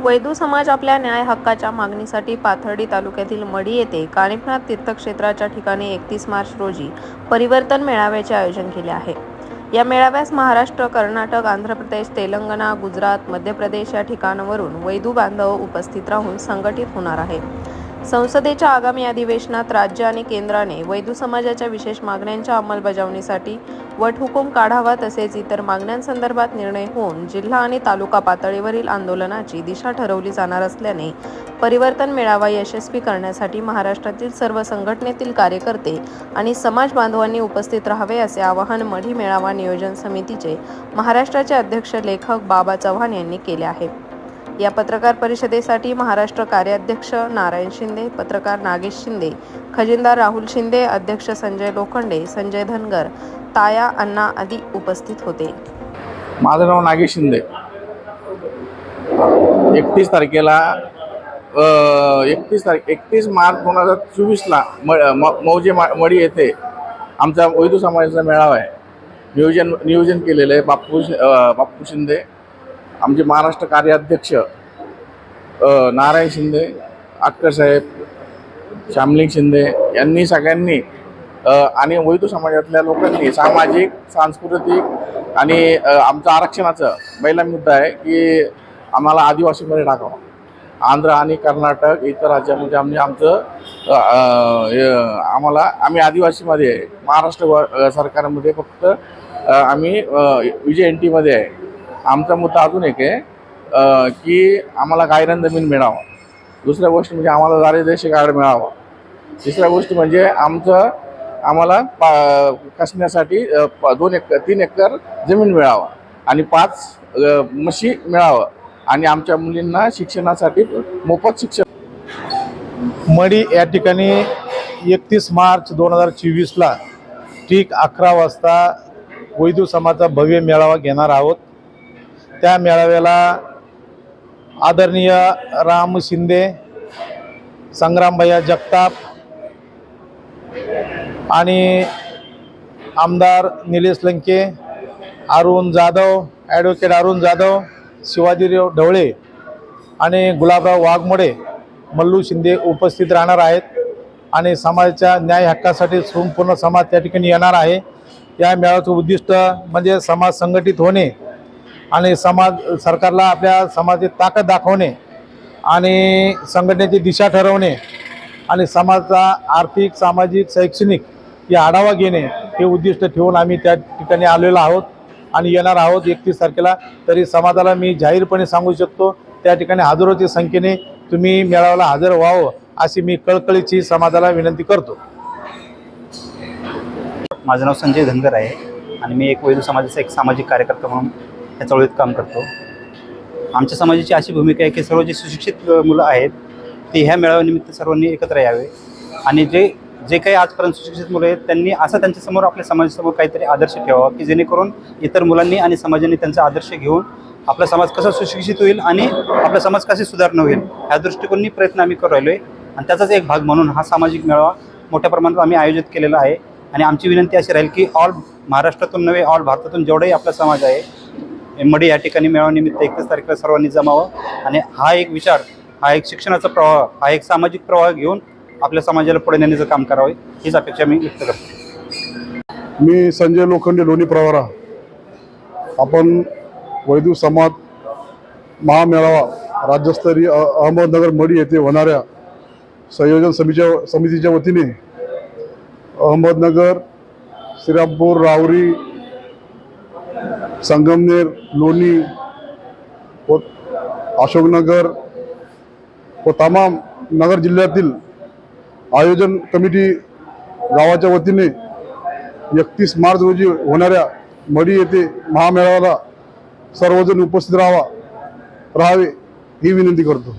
वैदू समाज आपल्या न्याय हक्काच्या मागणीसाठी पाथर्डी तालुक्यातील मढी येथे कानिफनाथ तीर्थक्षेत्राच्या ठिकाणी एकतीस मार्च रोजी परिवर्तन मेळाव्याचे आयोजन केले आहे. या मेळाव्यास महाराष्ट्र कर्नाटक आंध्र प्रदेश तेलंगणा गुजरात मध्य प्रदेश या ठिकाणावरून वैदू बांधव उपस्थित राहून संघटित होणार आहे संसदेच्या आगामी अधिवेशनात राज्य आणि केंद्राने वैदू समाजाच्या विशेष मागण्यांच्या अंमलबजावणीसाठी वटहुकूम काढावा तसेच इतर मागण्यांसंदर्भात निर्णय होऊन जिल्हा आणि तालुका पातळीवरील आंदोलनाची दिशा ठरवली जाणार असल्याने परिवर्तन मेळावा यशस्वी करण्यासाठी महाराष्ट्रातील सर्व संघटनेतील कार्यकर्ते आणि समाज बांधवांनी उपस्थित राहावे असे आवाहन मढी मेळावा नियोजन समितीचे महाराष्ट्राचे अध्यक्ष लेखक बाबा चव्हाण यांनी केले आहे. या पत्रकार परिषदेसाठी महाराष्ट्र कार्याध्यक्ष नारायण शिंदे पत्रकार नागेश शिंदे खजिनदार राहुल शिंदे अध्यक्ष संजय लोखंडे संजय धनगर ताया अण्णा आदी उपस्थित होते. माझं नाव नागेश शिंदे. एकतीस तारखेला एकतीस तारीख एकतीस मार्च दोन हजार चोवीसला म म- मौजे मा मडी येथे आमचा वैदू समाजाचा मेळावा आहे. नियोजन नियोजन केलेलं आहे बाप्पू शि- बाप्पू शिंदे. आमचे महाराष्ट्र कार्याध्यक्ष नारायण शिंदे अक्करसाहेब श्यामलिंग शिंदे यांनी सगळ्यांनी आणि वैदू समाजातल्या लोकांनी सामाजिक सांस्कृतिक आणि आमचं आरक्षणाचं पहिला मुद्दा आहे की आम्हाला आदिवासीमध्ये टाकावं. आंध्र आणि कर्नाटक इतर राज्यामध्ये आम्ही आमचं आम्हाला आम्ही आदिवासीमध्ये आहे. महाराष्ट्र व- सरकारमध्ये फक्त आम्ही विजय एन टीमध्ये आहे. आमचा मुद्दा अजून एक आहे की आम्हाला गायरन जमीन मिळावं. दुसऱ्या गोष्ट म्हणजे आम्हाला दारिद्र्यशी कार्ड मिळावं. तिसऱ्या गोष्ट म्हणजे आमचं आम्हाला पा कसण्यासाठी प- दोन एक तीन एकर जमीन मिळावं आणि पाच म्हशी मिळावं आणि आमच्या मुलींना शिक्षणासाठी मोफत शिक्षण. मडी या ठिकाणी एकतीस मार्च दोन हजार चोवीसला ठीक अकरा वाजता वैदू समाजाचा भव्य मेळावा घेणार आहोत. त्या मेळाव्याला आदरणीय राम शिंदे संग्रामभैया जगताप आणि आमदार निलेश लंके अरुण जाधव ॲडव्होकेट अरुण जाधव शिवाजीराव ढवळे आणि गुलाबराव वाघमोडे मल्लू शिंदे उपस्थित राहणार आहेत आणि समाजाच्या न्याय हक्कासाठी संपूर्ण समाज त्या ठिकाणी येणार आहे. या मेळाव्याचं उद्दिष्ट म्हणजे समाज संघटित होणे आणि समाज सरकारला आपल्या समाजाची ताकद दाखवणे आणि संघटनेची दिशा ठरवणे आणि समाजाचा आर्थिक सामाजिक शैक्षणिक या आढावा घेणे हे उद्दिष्ट ठेवून आम्ही त्या ठिकाणी आलेलो आहोत. आणि येणार आहोत एकतीस तारखेला. तरी समाजाला मी जाहीरपणे सांगू शकतो त्या ठिकाणी हजारोच्या संख्येने तुम्ही मेळाव्याला हजर व्हावं अशी मी कळकळीची समाजाला विनंती करतो. माझं नाव संजय धनगर आहे आणि मी एक वैदू समाजाचा एक सामाजिक कार्यकर्ता म्हणून या चळवळीत काम करतो. आमच्या समाजाची अशी भूमिका आहे की सर्व जे सुशिक्षित मुलं आहेत ते ह्या मेळाव्यानिमित्त सर्वांनी एकत्र यावे. आणि जे जे काही आजपर्यंत सुशिक्षित मुलं आहेत त्यांनी असं त्यांच्यासमोर आपल्या समाजासमोर काहीतरी आदर्श ठेवावा की जेणेकरून इतर मुलांनी आणि समाजाने त्यांचा आदर्श घेऊन आपला समाज कसा सुशिक्षित होईल आणि आपला समाज कसे सुधारणा होईल ह्या दृष्टिकोनी प्रयत्न आम्ही करू राहिलो आहे आणि त्याचाच एक भाग म्हणून हा सामाजिक मेळावा मोठ्या प्रमाणात आम्ही आयोजित केलेला आहे. आणि आमची विनंती अशी राहील की ऑल महाराष्ट्रातून नव्हे ऑल भारतातून जेवढाही आपला समाज आहे मडी या ठिकाणी मेळाव्यानिमित्त एकतीस तारखेला सर्वांनी जमावं. आणि हा एक विचार हा एक शिक्षणाचा प्रवाह हा एक सामाजिक प्रवाह घेऊन आपल्या समाजाला पुढे नेण्याचं काम करावे हीच अपेक्षा मी व्यक्त करतो. मी संजय लोखंडे लोणी प्रवारा. आपण वैदू समाज महामेळावा राज्यस्तरीय अहमदनगर मडी येथे होणाऱ्या संयोजन समितीच्या समितीच्या वतीने अहमदनगर श्रीरामपूर रावरी संगमनेर लोणी व अशोकनगर व तमाम नगर जिल्ह्यातील आयोजन कमिटी गावाच्या वतीने एकतीस मार्च रोजी होणाऱ्या मडी येथे महामेळाव्याला सर्वजण उपस्थित राहावा राहावे ही विनंती करतो.